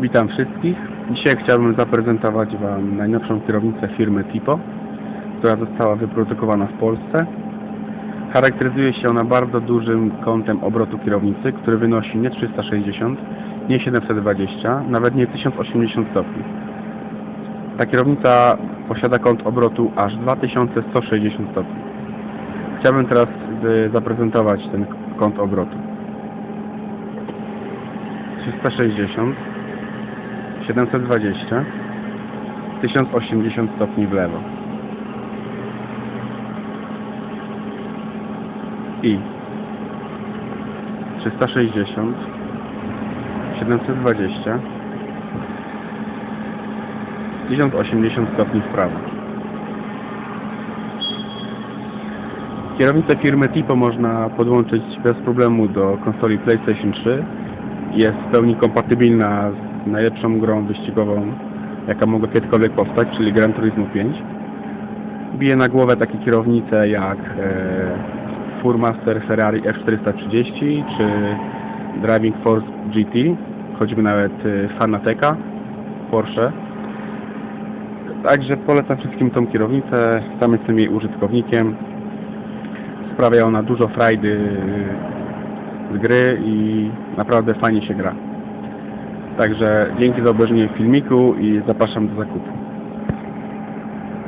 Witam wszystkich. Dzisiaj chciałbym zaprezentować Wam najnowszą kierownicę firmy Tipo, która została wyprodukowana w Polsce. Charakteryzuje się ona bardzo dużym kątem obrotu kierownicy, który wynosi nie 360, nie 720, nawet nie 1080 stopni. Ta kierownica posiada kąt obrotu aż 2160 stopni. Chciałbym teraz y, zaprezentować ten kąt obrotu. 360 720 1080 stopni w lewo. I 360 720 1080 stopni w prawo. Kierownicę firmy Tipo można podłączyć bez problemu do konsoli PlayStation 3 jest w pełni kompatybilna z najlepszą grą wyścigową, jaka mogła kiedykolwiek powstać, czyli Gran Turismo 5. Bije na głowę takie kierownice jak e, Furmaster Ferrari F430 czy Driving Force GT, choćby nawet e, Fanateka Porsche. Także polecam wszystkim tą kierownicę, sam jestem jej użytkownikiem. Sprawia ona dużo frajdy z gry i naprawdę fajnie się gra. Także dzięki za obejrzenie filmiku i zapraszam do zakupu.